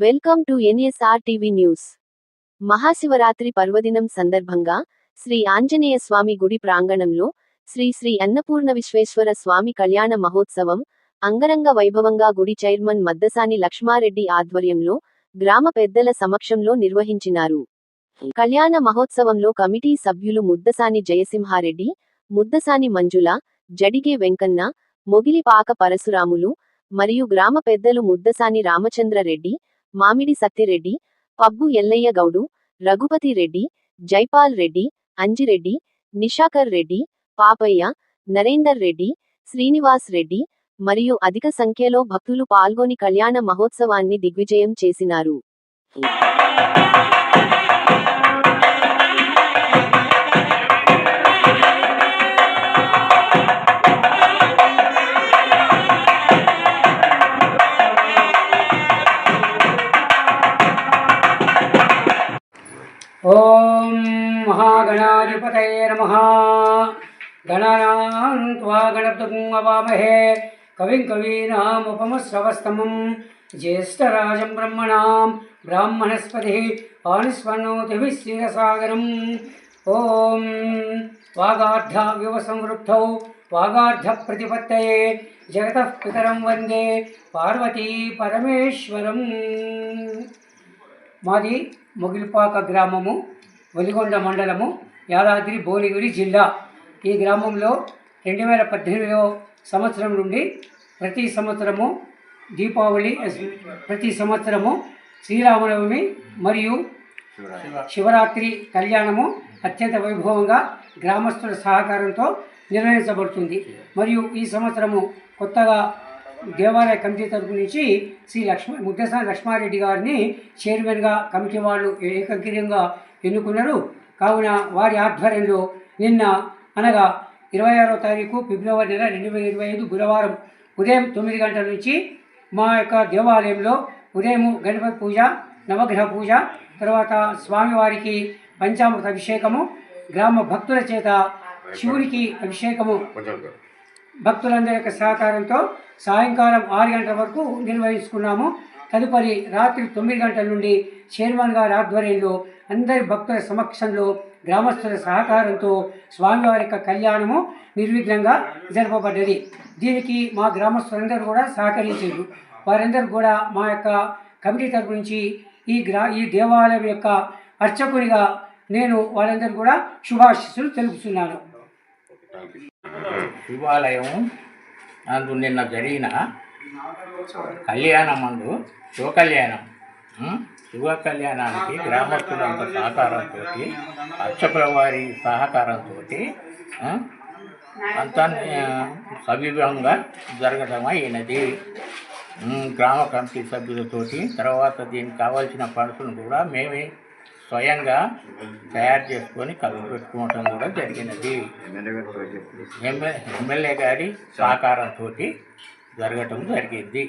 Welcome to NSR TV news. Mahashivaratri పర్వదినం సందర్భంగా శ్రీ ఆంజనేయ స్వామి గుడి ప్రాంగణంలో శ్రీ శ్రీ అన్నపూర్ణ విశ్వేశ్వర స్వామి కళ్యాణ మహోత్సవం అంగరంగ వైభవంగా గుడి చైర్మన్ మద్దసాని లక్ష్మారెడ్డి ఆధ్వర్యంలో గ్రామ పెద్దల సమక్షంలో నిర్వహించినారు. కళ్యాణ మహోత్సవంలో కమిటీ సభ్యులు ముద్దసాని జయసింహారెడ్డి ముద్దసాని మంజుల జడిగే వెంకన్న మొగిలిపాక పరశురాములు మరియు గ్రామ పెద్దలు ముద్దసాని రామచంద్రరెడ్డి మామిడి సత్తిరెడ్డి పబ్బు ఎల్లయ్య గౌడు రఘుపతి రెడ్డి జైపాల్ రెడ్డి అంజిరెడ్డి నిషాకర్ రెడ్డి పాపయ్య నరేందర్ రెడ్డి శ్రీనివాస్ రెడ్డి మరియు అధిక సంఖ్యలో భక్తులు పాల్గొని కళ్యాణ మహోత్సవాన్ని దిగ్విజయం చేసినారు. ॐ महागणाधिपतये नमः गणानां त्वा गणपतिं अवामहे कविं कवीनामुपमश्रवस्तमं ज्येष्ठराजं ब्रह्मणां ब्राह्मणस्पतिः आनिस्वन्नोतिभिः क्षीरसागरम् ॐ वागार्धाव्यवसंवृद्धौ वागार्धप्रतिपत्तये जगतः पितरं वन्दे पार्वती परमेश्वरम् మాది మొగిలిపాక గ్రామము వెలిగొండ మండలము యాదాద్రి భువనగిరి జిల్లా. ఈ గ్రామంలో రెండు వేల పద్దెనిమిదవ సంవత్సరం నుండి ప్రతి సంవత్సరము దీపావళి ప్రతి సంవత్సరము శ్రీరామనవమి మరియు శివరాత్రి కళ్యాణము అత్యంత వైభవంగా గ్రామస్తుల సహకారంతో నిర్వహించబడుతుంది. మరియు ఈ సంవత్సరము కొత్తగా దేవాలయ కమిటీ తరపు నుంచి శ్రీ లక్ష్మ ముద్దసాని లక్ష్మారెడ్డి గారిని చైర్మన్గా కమిటీ వాళ్ళు ఏకగ్రీయంగా ఎన్నుకున్నారు. కావున వారి ఆధ్వర్యంలో నిన్న అనగా ఇరవై ఆరో తారీఖు ఫిబ్రవరి నెల రెండు వేల ఇరవై ఐదు గురువారం ఉదయం తొమ్మిది గంటల నుంచి మా యొక్క దేవాలయంలో ఉదయం గణపతి పూజ నవగ్రహ పూజ తర్వాత స్వామివారికి పంచామృత అభిషేకము గ్రామ భక్తుల చేత శివునికి అభిషేకము భక్తులందరి యొక్క సహకారంతో సాయంకాలం ఆరు గంటల వరకు నిర్వహించుకున్నాము. తదుపరి రాత్రి తొమ్మిది గంటల నుండి చైర్మన్ గారి ఆధ్వర్యంలో అందరి భక్తుల సమక్షంలో గ్రామస్తుల సహకారంతో స్వామివారి యొక్క కళ్యాణము నిర్విఘ్నంగా జరపబడ్డది. దీనికి మా గ్రామస్తులందరూ కూడా సహకరించారు. వారందరూ కూడా మా యొక్క కమిటీ తరపు నుంచి ఈ గ్రా ఈ దేవాలయం యొక్క అర్చకునిగా నేను వారందరూ కూడా శుభాశిస్సులు తెలుపుతున్నాను. శివాలయం అందు నిన్న జరిగిన కళ్యాణం అందు శివ కళ్యాణం శివ కళ్యాణానికి గ్రామస్తులంత సహకారంతో అర్చకుల వారి సహకారంతో అంతా సవిభంగా జరగడం అయినది. గ్రామ కమిటీ సభ్యులతోటి తర్వాత దీనికి కావాల్సిన ఫండ్స్ను కూడా మేమే స్వయంగా తయారు చేసుకొని కలిపి పెట్టుకోవటం కూడా జరిగినది. ఎమ్మె ఎమ్మెల్యే గారి సహకారంతో జరగటం జరిగింది.